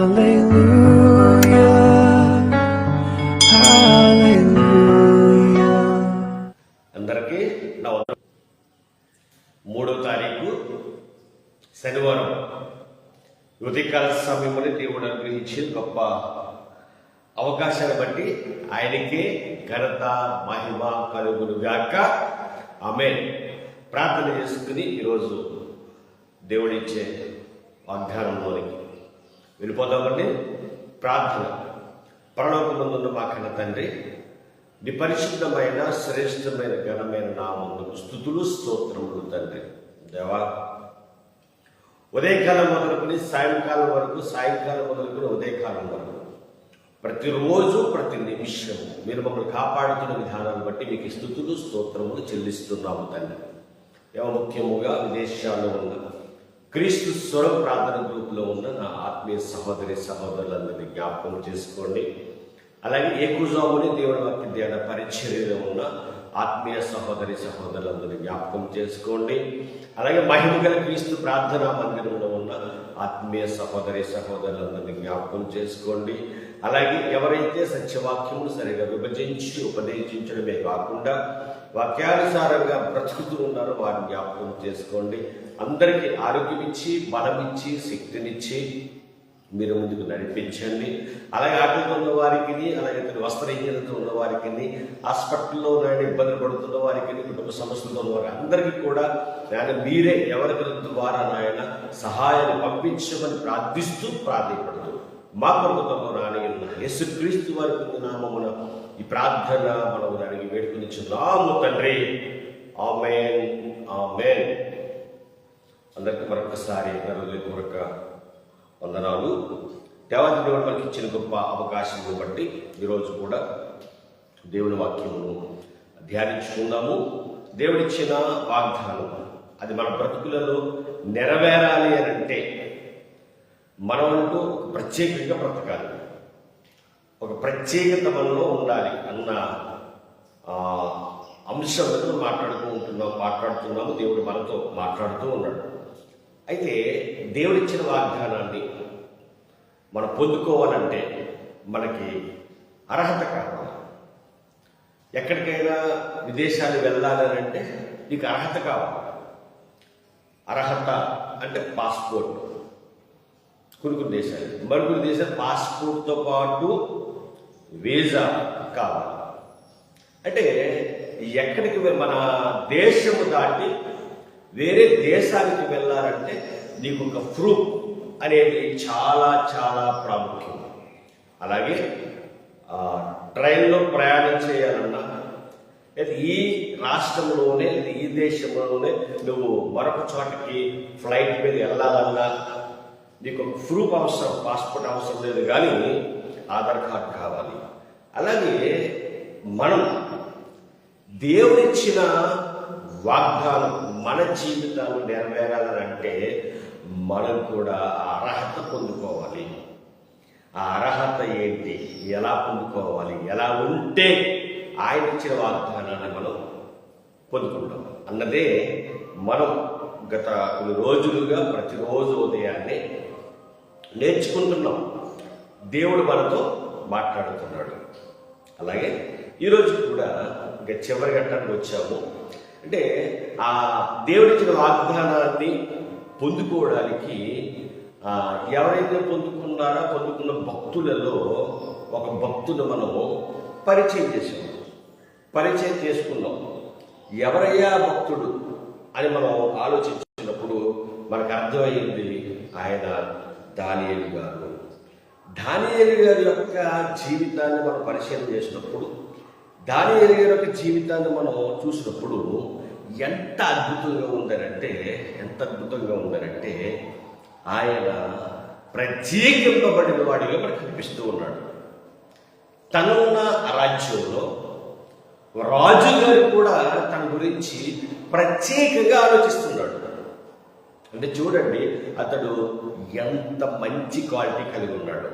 అందరికీ నా మూడో తారీఖు శనివారం. ఉదయకాల సమయంలో దేవుడు అనుగ్రహించిన గొప్ప అవకాశాన్ని బట్టి ఆయనకే ఘనత మహిమ కలుగును గాక. ఆమె ప్రార్థన చేసుకుని ఈరోజు దేవుడిచ్చే వాగ్దానంలోనికి వెళ్ళిపోదామండి. ప్రార్థన. పరలోకమందున్న మా కన్న తండ్రి నీ పరిశుద్ధమైన శ్రేష్టమైన ఘనమైన నామములకు స్థుతులు స్తోత్రములు తండ్రి. దేవా ఉదయకాలం మొదలుకొని సాయంకాలం వరకు సాయంకాలం మొదలుకొని ఉదయకాలం వరకు ప్రతిరోజు ప్రతి నిమిషం మీరు మమ్మల్ని కాపాడుతున్న విధానాన్ని బట్టి మీకు స్థుతులు స్తోత్రములు చెల్లిస్తున్నాము తండ్రి. ఏమో ముఖ్యముగా విదేశాల్లో ఉన్న క్రీస్తు స్వర ప్రార్థన గ్రూప్లో ఉన్న నా ఆత్మీయ సహోదరి సహోదరులందరినీ జ్ఞాపకం చేసుకోండి. అలాగే ఏకుజాముని దేవుని వాక్య ధ్యాన పరిచర్యలో ఉన్న ఆత్మీయ సహోదరి సహోదరులందరినీ జ్ఞాపకం చేసుకోండి. అలాగే మహిమ గల క్రీస్తు ప్రార్థనా మందిరంలో ఉన్న ఆత్మీయ సహోదరి సహోదరులందరినీ జ్ఞాపకం చేసుకోండి. అలాగే ఎవరైతే సత్యవాక్యమును సరిగా విభజించి ఉపదేశించడమే కాకుండా వాక్యానుసారంగా బ్రతుకుతూ ఉన్నారో వారిని జ్ఞాపకం చేసుకోండి. అందరికీ ఆరోగ్యం ఇచ్చి శక్తినిచ్చి మీరు ముందుకు నడిపించండి. అలాగే ఆటలతో ఉన్న వారికి అలాగే వస్త్రహీనతతో ఉన్న వారికి హాస్పిటల్లో నాయన ఇబ్బందులు పడుతున్న వారికి కుటుంబ సమస్యలతో ఉన్న వారి అందరికీ కూడా నాయన మీరే ఎవరికి ద్వారా నాయన సహాయాన్ని పంపించమని ప్రార్థిస్తూ ప్రార్థిపడుతూ మా ప్రభుత్వం యేసుక్రీస్తు వారి నామమున ఈ ప్రార్థన మనం దానికి వేడుకుని చున్నాము తండ్రి. ఆమెన్. ఆమెన్. అందరికి మరొకసారి హృదయపూర్వక వందనాలు. దేవాది దేవుడు మనకి ఇచ్చిన గొప్ప అవకాశం బట్టి ఈరోజు కూడా దేవుని వాక్యమును ధ్యానించుకుందాము. దేవుడిచ్చిన వాగ్దానం అది మన బ్రతుకులలో నెరవేరాలి అని అంటే మనం అంటూ ప్రత్యేకంగా బ్రతకాలి. ఒక ప్రత్యేకత మనలో ఉండాలి అన్న అంశం మీద మాట్లాడుతూ ఉంటున్నాం మాట్లాడుతున్నాము దేవుడు మనతో మాట్లాడుతూ ఉన్నాడు. అయితే దేవుడిచ్చిన వాగ్దానాన్ని మనం పొందుకోవాలంటే మనకి అర్హత కావాలి. ఎక్కడికైనా విదేశాలు వెళ్ళాలని అంటే నీకు అర్హత కావాలి. అర్హత అంటే పాస్పోర్ట్. కొన్ని దేశాలు. మరి కొన్ని దేశాలు పాస్పోర్ట్తో పాటు వీసా కావాలి. అంటే ఎక్కడికి మన దేశము దాటి వేరే దేశానికి వెళ్ళాలంటే నీకు ఒక ప్రూఫ్ అనేది చాలా చాలా ప్రాముఖ్యం. అలాగే ట్రైన్లో ప్రయాణం చేయాలన్నా లేదా ఈ రాష్ట్రంలోనే ఈ దేశంలోనే నువ్వు మరొక చోటకి ఫ్లైట్ మీద వెళ్ళాలన్నా నీకు ఒక ప్రూఫ్ అవసరం పాస్పోర్ట్ అవసరం లేదు కానీ ఆధార్ కార్డ్ కావాలి. అలాగే మనం దేవుడిచ్చిన వాగ్దానం మన జీవితాన్ని నెరవేరాలంటే మనం కూడా అర్హత పొందుకోవాలి. ఆ అర్హత ఏంటి? ఎలా పొందుకోవాలి? ఎలా ఉంటే ఆయన ఇచ్చిన వాగ్దానాన్ని మనం పొందుకుంటాం. అన్నదే మనం గత కొన్ని రోజులుగా ప్రతిరోజు ఉదయాన్నే నేర్చుకుంటున్నాం. దేవుడు మనతో మాట్లాడుతున్నాడు. అలాగే ఈరోజు కూడా ఇంకా చివరి ఘట్టానికి వచ్చాము. అంటే ఆ దేవుడిచ్చిన వాగ్దానాన్ని పొందుకోవడానికి ఎవరైతే పొందుకున్నారో పొందుకున్న భక్తులలో ఒక భక్తులు మనము పరిచయం చేసాం పరిచయం చేసుకున్నాం. ఎవరయ్యా భక్తుడు అని మనం ఆలోచించినప్పుడు మనకు అర్థమైంది ఆయన దానియలు గారు. దానియలు గారి యొక్క జీవితాన్ని మనం పరిశీలన చేసినప్పుడు దానియలు గారి యొక్క జీవితాన్ని మనం చూసినప్పుడు ఎంత అద్భుతంగా ఉందనంటే ఎంత అద్భుతంగా ఉందనంటే ఆయన ప్రత్యేకింపబడిన వాడిగా మనకు కనిపిస్తూ ఉన్నాడు. తనున్న రాజ్యంలో రాజు గారు కూడా తన గురించి ప్రత్యేకంగా ఆలోచిస్తున్నాడు. అంటే చూడండి అతడు ఎంత మంచి క్వాలిటీ కలిగి ఉన్నాడు.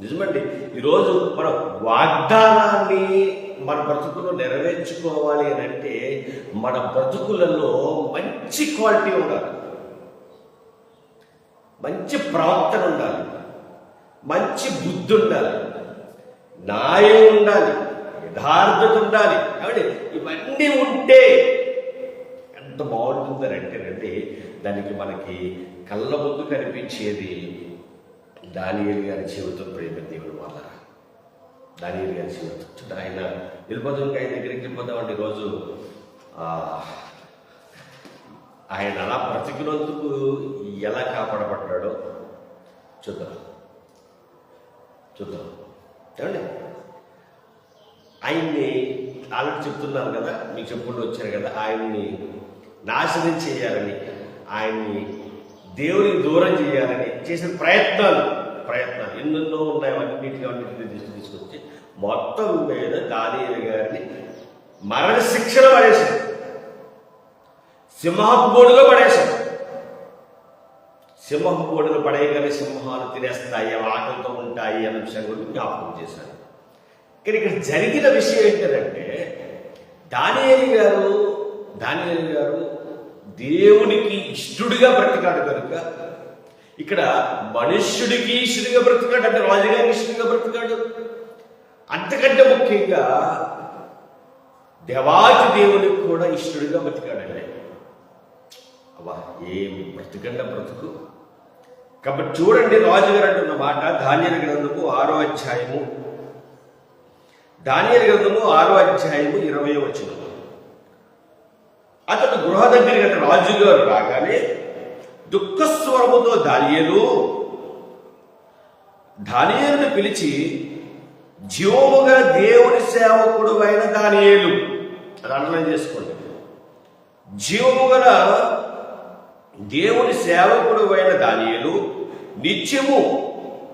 నిజమండి ఈరోజు మన వాగ్దానాన్ని మన బ్రతుకులో నెరవేర్చుకోవాలి అని అంటే మన బ్రతుకులలో మంచి క్వాలిటీ ఉండాలి. మంచి ప్రవర్తన ఉండాలి. మంచి బుద్ధి ఉండాలి. న్యాయం ఉండాలి. యథార్థత ఉండాలి. కాబట్టి ఇవన్నీ ఉంటే ఎంత బాగుంటుందని అంటేనండి దానికి మనకి కళ్ళ ముందు కనిపించేది దానియేలు గారి జీవితం ప్రేమ దేవుడు వల్ల దానియల్ గారి జీవితం. ఆయన వెళ్ళిపోతాం ఆయన దగ్గరికి వెళ్ళిపోతామండి ఈరోజు ఆయన అలా బ్రతికినందుకు ఎలా కాపాడబడ్డాడో చూద్దాం. చూద్దాం. ఏమండి? ఆయన్ని ఆల్రెడీ చెప్తున్నాను కదా మీకు చెప్పుకుంటూ వచ్చారు కదా ఆయన్ని నాశనం చేయాలని. ఆయన్ని దేవుని దూరం చేయాలని చేసిన ప్రయత్నాలు ప్రయత్నాలు. ఎన్నెన్నో ఉన్నాయి అన్నింటికి అన్నింటినీ దృష్టి తీసుకొచ్చి మొత్తం మీద దానియలు గారిని మరణ శిక్షణ పడేశారు సింహపు గోడులో పడేశారు సింహపు గోడులు పడేయగానే సింహాలు తినేస్తాయి అవి ఆకలితో ఉంటాయి అన్న విషయం గురించి జ్ఞాపకం చేశారు ఇక్కడ ఇక్కడ జరిగిన విషయం ఏంటంటే దానియేలు గారు దానియేలు గారు దేవునికి ఇష్టడుగా బ్రతికాడు కనుక ఇక్కడ మనుష్యుడికి ఇష్టడిగా బ్రతికాడు అంటే రాజుగారికి ఇష్టంగా బ్రతికాడు. అంతకంటే ముఖ్యంగా దేవాది దేవునికి కూడా ఇష్టడుగా బ్రతికాడండి. అబ్బా ఏం బ్రతికండ బ్రతుకు. కాబట్టి చూడండి రాజుగారు అంటున్న మాట ధాన్యాల గ్రంథము ఆరో అధ్యాయము. ధాన్యాల గ్రంథము ఆరో అధ్యాయము ఇరవై వచ్చిన అతను గృహ దగ్గరికి అతను రాజుగారు రాగానే దుఃఖస్వరముతో దానియలు దానియలను పిలిచి జీవముగా దేవుని సేవకుడు అయిన దానియేలు అది అర్థం చేసుకోండి. జీవము గల దేవుని సేవకుడు అయిన దానియేలు నిత్యము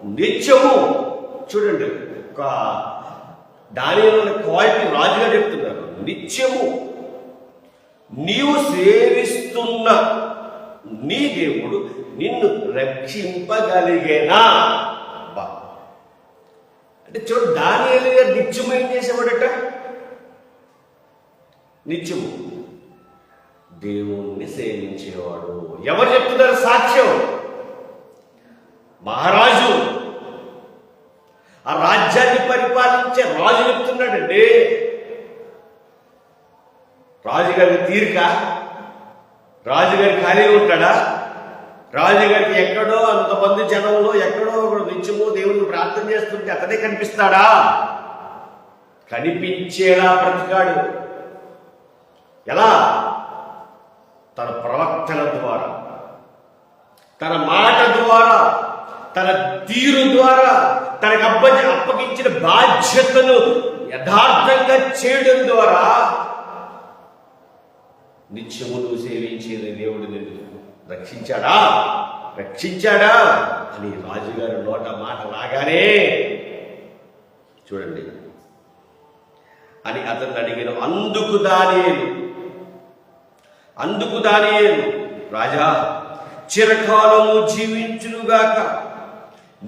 నిత్యము చూడండి ఒక దానిలో క్వాలిటీ రాజుగా చెప్తున్నారు. నిత్యము నీవు సేవిస్తున్న నీ దేవుడు నిన్ను రక్షింపగలిగేనా? బా అంటే చూడు దానియేలు గారు నిత్యము ఏం చేసేవాడట? నిత్యము. దేవుణ్ణి సేవించేవాడు. ఎవరు చెప్తున్నారు సాక్ష్యం? మహారాజు. ఆ రాజ్యాన్ని పరిపాలించే రాజు చెప్తున్నాడండి. రాజుగారి తీరిక? రాజుగారి ఖాళీగా ఉంటాడా? రాజుగారికి ఎక్కడో అంతమంది జనంలో ఎక్కడో ఒకడు నిత్యము దేవుడిని ప్రార్థన చేస్తుంటే అతనే కనిపిస్తాడా? కనిపించేలా బ్రతికాడు. ఎలా? తన ప్రవక్తల ద్వారా. తన మాట ద్వారా. తన తీరు ద్వారా. తనకు అప్ప అప్పగించిన బాధ్యతను యథార్థంగా చేయడం ద్వారా నిత్యము నువ్వు సేవించేది దేవుడు నిన్ను. రక్షించాడా? రక్షించాడా? అని రాజుగారి నోట మాట రాగానే చూడండి. అని అతను అడిగిన అందుకు దానియేలు? అందుకు దానియేలు? రాజా చిరకాలము జీవించునుగాక.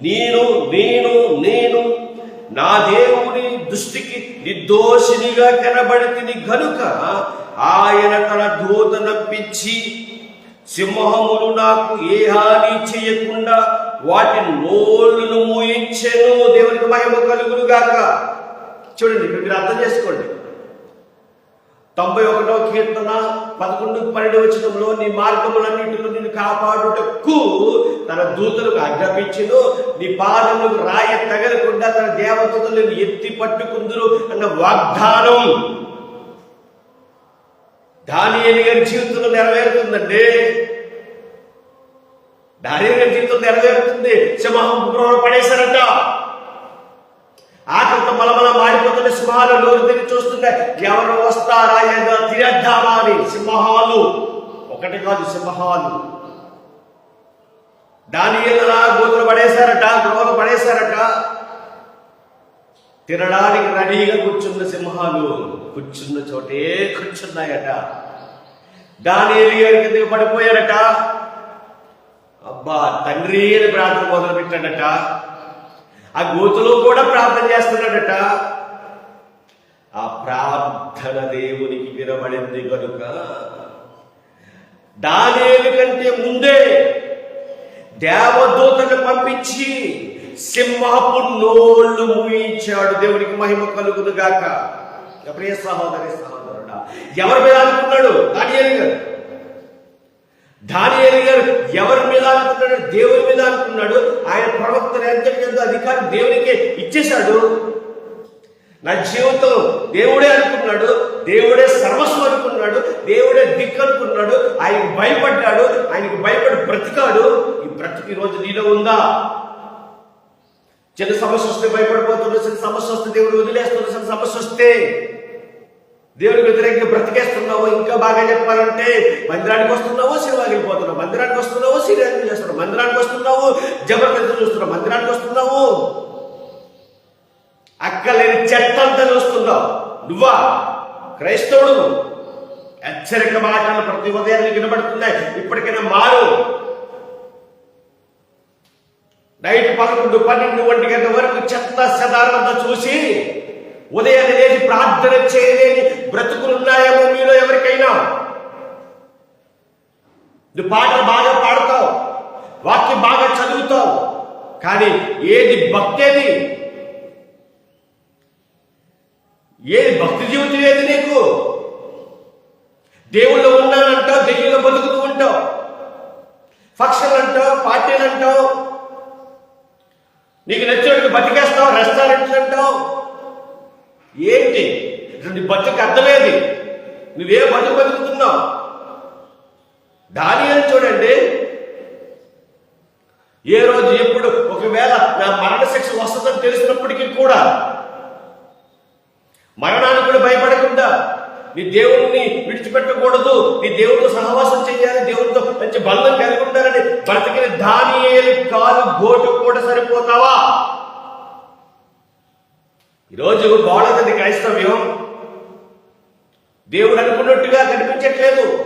నేను నేను నేను నా దేవుని దృష్టికి నిర్దోషినిగా కనబడితిని గనుక ఆయన తన దూత నప్పించి సింహములు నాకు ఏ హాని చేయకుండా వాటి నోళ్ళను మూయించెను. దేవునికి మహిమ కలుగునుగాక చూడండి మీరు అర్థం చేసుకోండి. తొంభై ఒకటో కీర్తన పదకొండు పన్నెండు వచ్చినంలో నీ మార్గములన్నింటిలో నిన్ను కాపాడుటకు తన దూతలకు ఆజ్ఞాపించను. నీ పాదములకు రాయ తగలకుండా తన దేవదూతలను ఎత్తి పట్టుకుందురు అన్న వాగ్దానం. దానియేలు గారి జీవితంలో నెరవేరుతుందండి. దానియేలు గారి జీవితం నెరవేరుతుంది. సింహం గృహం పడేశారంట. ఆకలితో మలమల మారిపోతున్న సింహాలు నోరు తిరిగి చూస్తుంటే ఎవరు వస్తారా ఏదో తినేద్దామా అని సింహాలు. ఒకటి కాదు సింహాలు. దాని ఎలా గోతులు పడేశారట గృహలు పడేశారట. తినడానికి రెడీగా కూర్చున్న సింహాలు. కూర్చున్న చోటే కూర్చున్నాయట. దాని కిందకి పడిపోయారట? అబ్బా తండ్రి అని ప్రార్థన మొదలు పెట్టాడట ఆ గోతులో కూడా ప్రార్థన చేస్తున్నాడట. ఆ ప్రార్థన దేవునికి వినబడింది కనుక దానేలు కంటే ముందే దేవదూతను పంపించి సింహపు నోళ్ళు మూయించాడు దేవునికి మహిమ కలుగును గాక ప్రియ సహోదరి సహోదరుడా ఎవరి మీద అనుకున్నాడు దాని గారు. దాని గారు ఎవరి మీద అనుకున్నాడు దేవుని మీద అనుకున్నాడు ఆయన ప్రవక్తలు ఎంత అధికారం దేవునికి ఇచ్చేశాడు? నా జీవితం దేవుడే అనుకున్నాడు దేవుడే సర్వస్వం అనుకున్నాడు దేవుడే దిక్కు అనుకున్నాడు ఆయనకు భయపడ్డాడు ఆయనకు భయపడి బ్రతికాడు. ఈ బ్రతికి రోజు నీలో ఉందా? చిన్న సమస్య వస్తే భయపడిపోతున్నాడు చిన్న సమస్య వస్తే దేవుడు వదిలేస్తున్నాడు చిన్న సమస్య వస్తే దేవుడికి వ్యతిరేకంగా బ్రతికేస్తున్నావు ఇంకా బాగా చెప్పాలంటే మందిరానికి వస్తున్నావు సినిమాకి వెళ్ళిపోతున్నావు. మందిరానికి వస్తున్నావు సీరియల్ చేస్తున్నావు. మందిరానికి వస్తున్నావు జబర్దస్త్ చూస్తున్నావు. మందిరానికి వస్తున్నావు అక్కలేని చెత్తంతా చూస్తున్నావు. నువ్వా? క్రైస్తవుడు. హెచ్చరిక మాటలు ప్రతి ఉదయాన్ని వినబడుతున్నాయి. ఇప్పటికైనా మారు. నైట్ పదకొండు పన్నెండు ఒంటి గంట వరకు చెత్త సదారంతా చూసి ఉదయం లేచి ప్రార్థన చేయలేని బ్రతుకులు ఉన్నాయేమో మీలో ఎవరికైనా? నువ్వు పాటలు బాగా పాడతావు వాక్యం బాగా చదువుతావు కానీ ఏది భక్తేది? ఏది భక్తి జీవితం ఏది నీకు? దేవుళ్ళు ఉన్నానంటావు దెయ్యంలో బతుకుతూ ఉంటావు ఫంక్షన్లు అంటావు పార్టీలు అంటావు నీకు నచ్చినట్టు బతికేస్తావు రెస్టారెంట్లు అంటావు ఏంటి? అసలు నీ బతుకు అర్థమేది? నువ్వే బతుకు బతుకుతున్నావు. దాని అని చూడండి. ఏ రోజు ఎప్పుడు ఒకవేళ నా మరణ శిక్ష వస్తుందని తెలిసినప్పటికీ కూడా మరణానికి కూడా భయపడకుండా నీ దేవుణ్ణి విడిచిపెట్టకూడదు నీ దేవుడితో సహవాసం చేయాలి దేవుడితో మంచి బంధం కలిగి ఉండాలని బ్రతికిన దానియేలు కాలు గోటు కూడా సరిపోతావా? ఈరోజు బాగుంటుంది క్రైస్తవ్యం. దేవుడు అనుకున్నట్టుగా కనిపించట్లేదు.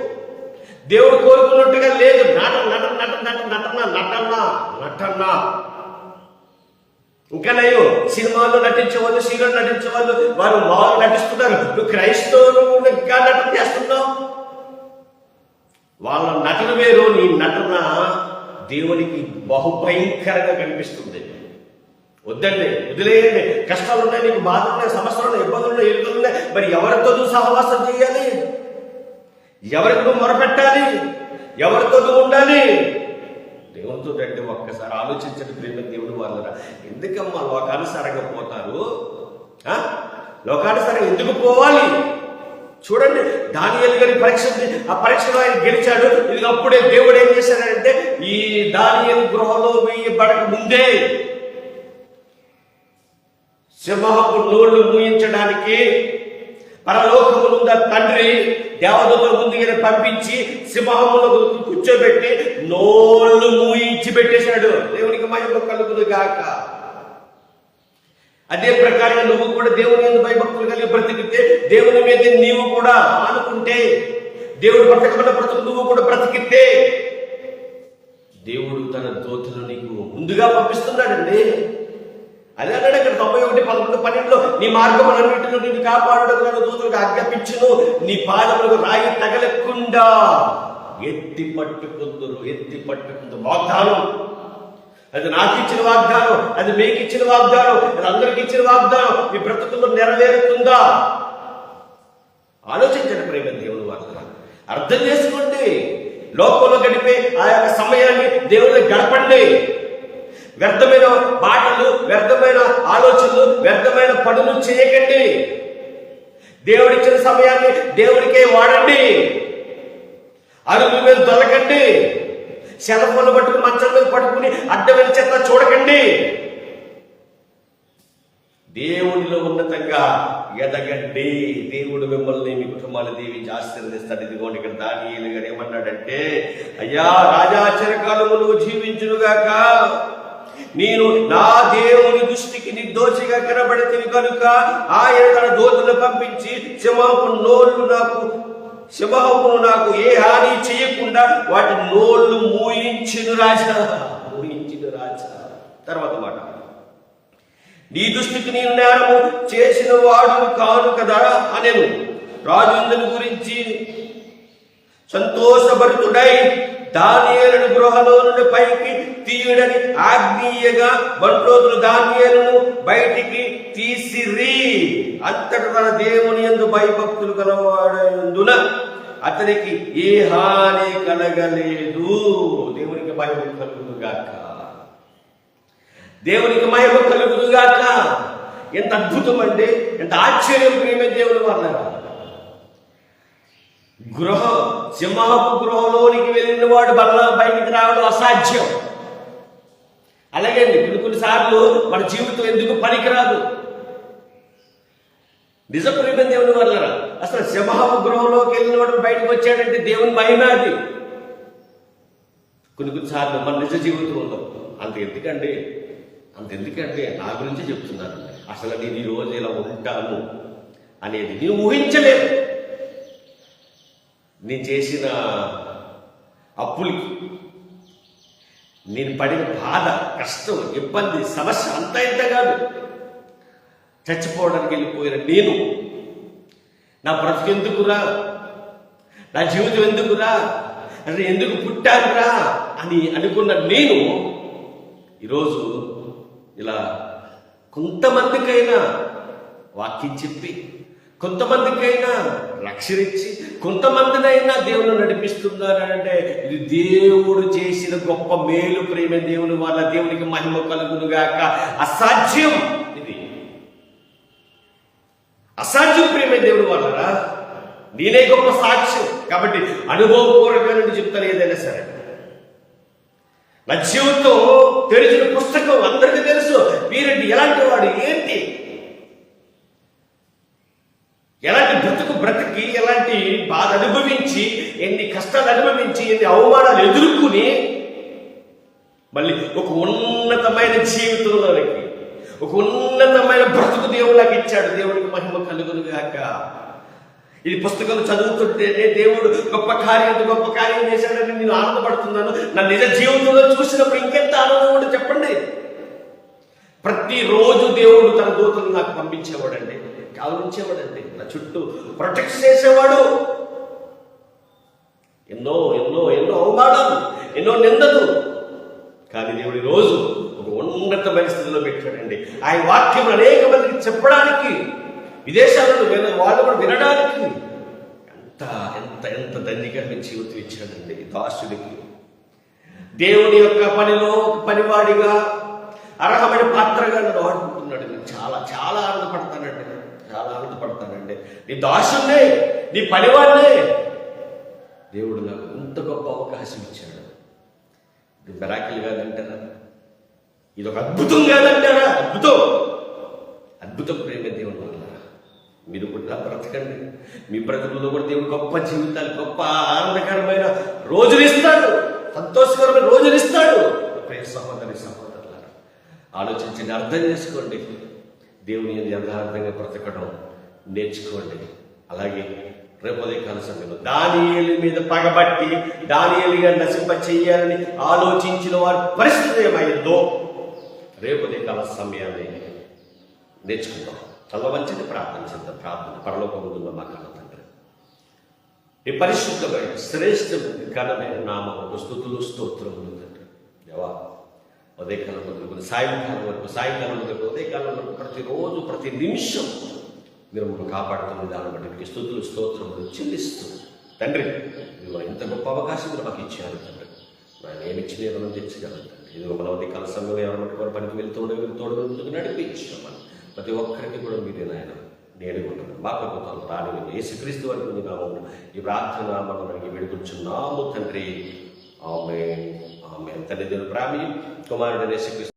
దేవుడు కోరుకున్నట్టుగా లేదు. నట నట నట నట నటన నటన నటన. ఇంకా నేను సినిమాల్లో నటించే వాళ్ళు సీరియల్ నటించేవాళ్ళు వాళ్ళు వారు బాగా నటిస్తున్నారు. నువ్వు క్రైస్తవులు ఇంకా నటన చేస్తున్నావు. వాళ్ళ నటన వేరు నీ నటన దేవునికి బహుభయంకరంగా కనిపిస్తుంది. వద్దండి వదిలేయండి. కష్టాలు ఉన్నాయి నీకు బాధలు ఉన్నాయి సమస్యలు ఉన్నాయి ఇబ్బందులు ఉన్నాయి ఇరుకులు ఉన్నాయి మరి ఎవరితో నువ్వు సహవాసం చేయాలి? ఎవరికి నువ్వు మొరపెట్టాలి? ఎవరితో నువ్వు ఉండాలి? దేవునితో అంటే ఒక్కసారి ఆలోచించండి ప్రేమ దేవుడు వాళ్ళ ఎందుకమ్మా లోకానుసారంగా పోతారు? లోకానుసారంగా ఎందుకు పోవాలి? చూడండి దానియేలు గారి పరీక్ష ఆ పరీక్షలో ఆయన గెలిచాడు. ఇది అప్పుడే దేవుడు ఏం చేశాడంటే ఈ దానియేలు గృహంలో పడక ముందే సింహపు నోళ్ళు మూయించడానికి పరలోకములున్న తండ్రి దేవదూతల ముందుగా పంపించి సింహములకు కూర్చోబెట్టి నోళ్ళు మూయించి పెట్టేశాడు. దేవునికి మహిమ కలుగుదు గాక. అదే ప్రకారంగా నువ్వు కూడా దేవుని మీద భయభక్తులు కలిగి బ్రతికితే దేవుని మీద నీవు కూడా అనుకుంటే దేవుడు బ్రతకబడిన బ్రతుకు నువ్వు కూడా బ్రతికితే దేవుడు తన దోతులు నీకు ముందుగా పంపిస్తున్నాడండి. అదే అన్నాడు ఇక్కడ తొంభై ఒకటి పదకొండు పన్నెండులో నీ మార్గం అన్నింటిలో నిన్ను కాపాడడం నన్ను దూతలకు ఆజ్ఞాపించును. నీ పాదములకు రాయి తగలకుండా ఎత్తి పట్టుకుందరు ఎత్తి పట్టుకుందరు వాగ్దానం. అది నాకు ఇచ్చిన వాగ్దానం అది మీకు ఇచ్చిన వాగ్దానం అది అందరికి ఇచ్చిన వాగ్దానం. మీ బ్రతుకుల్లో నెరవేరుతుందా? ఆలోచించండి ప్రేమ దేవుని వాగ్దానం అర్థం చేసుకోండి. లోకంలో గడిపే ఆ యొక్క సమయాన్ని దేవుని గడపండి. వ్యర్థమైన మాటలు వ్యర్థమైన ఆలోచనలు వ్యర్థమైన పనులు చేయకండి. దేవుడిచ్చిన సమయాన్ని దేవుడికే వాడండి. అరుగు మీద దొరకండి శలఫోన్లు పట్టుకుని మంచం మీద పట్టుకుని అడ్డమైన చెత్త చూడకండి. దేవుడిలో ఉన్నతంగా ఎదగండి. దేవుడు మిమ్మల్ని మీ కుటుంబాలు దీవించి ఆశీర్వదిస్తాడు. ఇదిగోండి ఇక్కడ దానియేలు గారు ఏమన్నాడంటే అయ్యా రాజాచరకాలము నువ్వు జీవించునుగాక. నేను నా దేవుని దృష్టికి నిర్దోషిగా కనబడితివి కనుక ఆయన తన దోతులు పంపించి సింహపు నోళ్ళు నాకు సింహమును నాకు ఏ హాని చేయకుండా వాటి నోళ్ళు మూయించిన రాజా. మూయించిన రాజా. తర్వాత మాట. నీ దృష్టికి నేను నేరము చేసిన వాడు కాను కదా అనేను. రాజు గురించి సంతోషభరితుడై దానియలను గృహలో నుండి పైకి తీయుడని ఆగ్నేయగా బంట్రోతులు దానియలను బయటికి తీసిరి. అంతటి తన దేవుని యందు భయభక్తులు కలవాడందున అతనికి ఏ హాని కలగలేదు. దేవునికి భయం కలుగును గాక. దేవునికి మహిమ కలుగును గాక. ఎంత అద్భుతం అంటే ఎంత ఆశ్చర్యం ప్రేమే దేవుని వాళ్ళరా గృహ సింహపు గృహంలోనికి వెళ్ళిన వాడు బల్ల బయటికి రావడం అసాధ్యం. అలాగే కొన్ని కొన్నిసార్లు మన జీవితం ఎందుకు పనికిరాదు? నిజ ప్రేమ దేవుని వల్ల అసలు సింహపు గృహంలోకి వెళ్ళిన వాడు బయటకు వచ్చాడంటే దేవుని భయమే అది. కొన్ని కొన్నిసార్లు మన నిజ జీవితంలో అంత ఎందుకంటే అంత ఎందుకంటే నా గురించి చెప్తున్నాను అసలు నేను ఈ రోజు ఇలా ఉంటాను అనేది నేను ఊహించలేదు నేను చేసిన అప్పులకి నేను పడిన బాధ కష్టం ఇబ్బంది సమస్య అంత ఇంత కాదు. చచ్చిపోవడానికి వెళ్ళిపోయిన నేను. నా బ్రతికెందుకురా నా జీవితం ఎందుకురా? అంటే ఎందుకు పుట్టానురా అని అనుకున్న నేను ఈరోజు ఇలా కొంతమందికైనా వాక్యం చెప్పి కొంతమందికైనా రక్షణించి కొంతమందినైనా దేవుని నడిపిస్తున్నారంటే ఇది దేవుడు చేసిన గొప్ప మేలు ప్రేమ దేవుని వల్ల దేవునికి మహిమ కలుగును గాక. అసాధ్యం ఇది. అసాధ్యం ప్రేమ దేవుని వల్లరా నేనే గొప్ప సాక్ష్యం. కాబట్టి అనుభవపూర్వకంగా చెప్తాను ఏదైనా సరే. నా జీవితం తెరిచిన పుస్తకం అందరికీ తెలుసు. వీరెడ్డి ఎలాంటి వాడు? ఏంటి? ఎలాంటి బ్రతుకు బ్రతికి ఎలాంటి బాధ అనుభవించి ఎన్ని కష్టాలు అనుభవించి ఎన్ని అవమానాలు ఎదుర్కొని మళ్ళీ ఒక ఉన్నతమైన జీవితంలోనికి ఒక ఉన్నతమైన బ్రతుకు దేవుళ్ళకి ఇచ్చాడు. దేవుడికి మహిమ కలుగును గాక ఇది పుస్తకం చదువుతుంటేనే దేవుడు గొప్ప కార్యం గొప్ప కార్యం చేశాడని నేను ఆనందపడుతున్నాను. నా నిజ జీవితంలో చూసినప్పుడు ఇంకెంత ఆనందం ఉంటే చెప్పండి. ప్రతిరోజు దేవుడు తన దూతలు నాకు పంపించేవాడండి. కావలించేవాడండి. నా చుట్టూ ప్రొటెక్ట్ చేసేవాడు. ఎన్నో ఎన్నో ఎన్నో అవమానాలు ఎన్నో నిందలు. కానీ దేవుడి రోజు ఒక ఉన్నతమైన స్థితిలో పెట్టాడండి. ఆయన వాక్యం అనేక మందికి చెప్పడానికి విదేశాలలో విన వాళ్ళు కూడా వినడానికి ఎంత ఎంత ఎంత దండికరమైన జీవితం ఇచ్చాడండి దాసుడికి. దేవుని యొక్క పనిలో పనివాడిగా అర్హమైన పాత్రగా నన్ను వాడుకుంటున్నాడు నేను చాలా చాలా ఆనందపడతానండి. చాలా ఆనందపడతాను. నీ దాసున్నే నీ పనివాడినే. దేవుడు నాకు ఇంత గొప్ప అవకాశం ఇచ్చాడు. ఇది బెరాకిల్ కాదంటారా ఇది ఒక అద్భుతం కాదంటారా అద్భుతం. అద్భుతం ప్రేమ దేవుడు వల్ల. మీరు కూడా బ్రతకండి. మీ బ్రతుకుల్లో కూడా దేవుడు గొప్ప జీవితాలు గొప్ప ఆనందకరమైన రోజులు ఇస్తాడు. సంతోషకరమైన రోజులు ఇస్తాడు. ప్రియ సహోదరి సహోదరులారా ఆలోచించండి అర్థం చేసుకోండి. దేవుని యథార్థంగా బ్రతకడం నేర్చుకోండి. అలాగే రేపు కాల సమయంలో దానియేలు మీద పగబట్టి దానియేలుగా నశింప చేయాలని ఆలోచించిన వారి పరిస్థితి ఏమైందో రేపు కాల సమయాన్ని నేర్చుకుందాం. చాలా మంచిది ప్రార్థన చేద్దాం. ప్రార్థన పరలోకముందున్న మా కన్న తండ్రి. ఈ పరిశుద్ధమైన శ్రేష్ఠ ఘనమైన నామ స్థుతులు స్తోత్రములు తండ్రి. దేవా ఉదయకాలం వరకు సాయంకాలం వరకు సాయంకాలం వరకు ఉదయకాలం వరకు ప్రతిరోజు ప్రతి నిమిషం మీరు మమ్మల్ని కాపాడుతున్న దాన్ని బట్టి మీకు స్థుతులు స్తోత్రములు చెల్లిస్తూ తండ్రి మీరు ఎంత గొప్ప అవకాశం మీరు మాకు ఇచ్చారు తండ్రి. ఆయన ఏమి ఇచ్చిన ఏదైనా తెచ్చగలం తండ్రి. ఇది ఒక నవతి సమయం సమయంలో మట్టి పనికి వెళ్తూ ఉండే తోడు ముందుకు నడిపించామని ప్రతి ఒక్కరికి కూడా మీరే నాయన నేడు ఉంటాను మా ప్రభుత్వం రాని యేసుక్రీస్తు వరకు ఉంది నామము ఈ ప్రార్థన మనం మనకి తండ్రి. ఆమె ఆమె తండ్రి దేవుని ప్రామి కుమారుడు యేసుక్రీస్తు